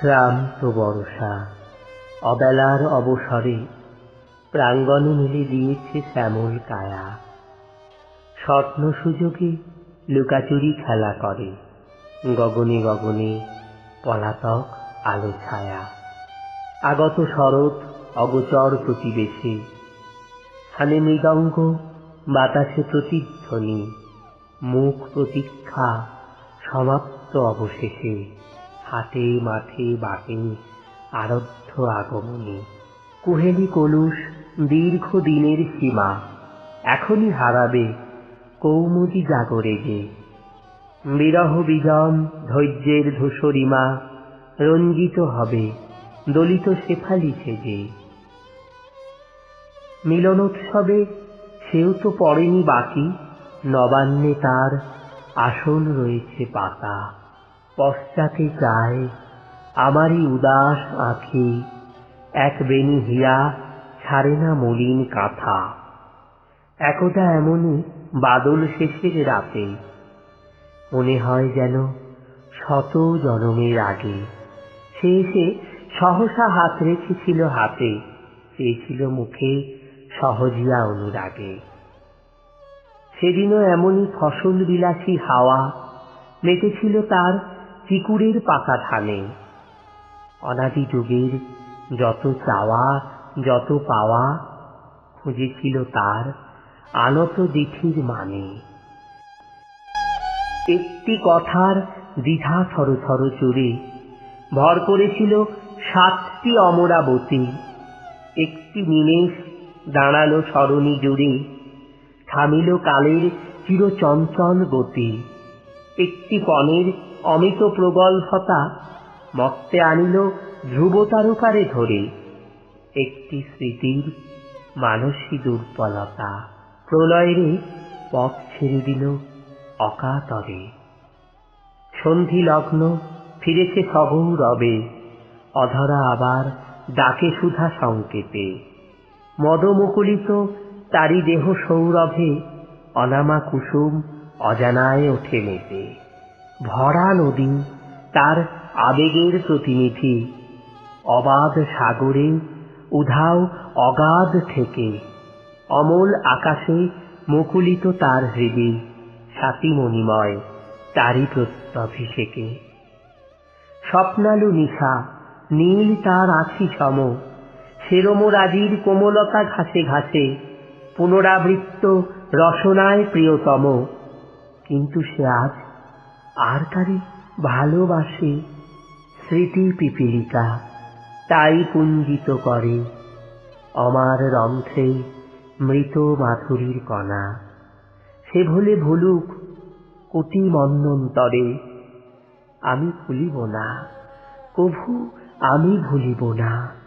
ক্লান্ত বর্ষা অবেলার অবসরে প্রাঙ্গণে মিলে দিয়েছে শ্যামল কায়া। স্বপ্ন সুযোগে লুকাচুরি খেলা করে, গগনে গগনে পলাতক আলো ছায়া। আগত শরৎ অগোচর প্রতিবেশী, স্থানে মৃদঙ্গ বাতাসে প্রতিধ্বনি, মুখ প্রতীক্ষা সমাপ্ত অবশেষে। হাটে মাঠে বাটে আরব্ধ আগমনী। কুহেলি কলুষ দীর্ঘ দিনের সীমা, এখনই হারাবে কৌমুদি জাগরে যে। বিরহ বিজন ধৈর্যের ধূসরিমা রঞ্জিত হবে দলিত শেফালি সেজে মিলনোৎসবে সেও তো পড়েনি বাকি, নবান্নে তার আসন রয়েছে পাতা। পশ্চাতে যায় আমারই উদাস আঁখি। এক বেনি হিয়া ছাড়ে না মলিন কাঁথা। একদা এমনই বাদল শেষের রাতে। মনে হয় যেন শত জনমের আগে। সে এসে সহসা হাত রেখেছিল হাতে। চেয়েছিল মুখে সহজিয়া অনুরাগে। সেদিনও এমনই ফসল বিলাসী হাওয়া। মেতেছিল তার চিকুরের পাকা ধানে। অনাদি যুগের যত চাওয়া, যত পাওয়া, খুঁজেছিল তার আনত দিঠির মানে। একটি কথার দ্বিধা থরথর চুরে, ভর করেছিল সাতটি অমরাবতী। একটি নিমেষ দাঁড়াল সরণি জুড়ে, থামিল কালের চিরচঞ্চল গতি। একটি পণের অমিত প্রগল্ভতা মত্তে আনিল ধ্রুব তারকারে ধরে। একটি স্মৃতির মানসী দুর্বলতা প্রলয়েরে পথ ছেড়ে দিল অকাতরে। সন্ধি লগ্ন ফিরেছে সগৌরবে অধরা আবার ডাকে সুধা সংকেতে। মদমুকুলিত তারি দেহ সৌরভে অনামা কুসুম অজানায় ওঠে মেতে। ভরা নদী, তার আবেগের প্রতিনিধি। অবাধ সাগরে, উধাও অগাধ থেকে। অমল আকাশে মুকুলিত তার হৃদি সাতি মণিময় তারই প্রত্যভিষেকে। স্বপ্নালু নিশা, নীল তার আছি সম সেরমরাজির কোমলতা ঘাসে ঘাসে, পুনরাবৃত্ত রসনায় প্রিয়তম। কিন্তু সে আজ আর কারে ভালোবাসে স্মৃতি পিপিলিকা, তাই পুঞ্জিত করে অমার রন্ধ্রে মৃত মাথুরীর কণা। সে ভুলে ভুলুক কোটি মন্নন্তরে আমি ভুলিব না, কভু আমি ভুলিব না।